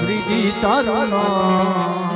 શ્રીજી તારું નામ.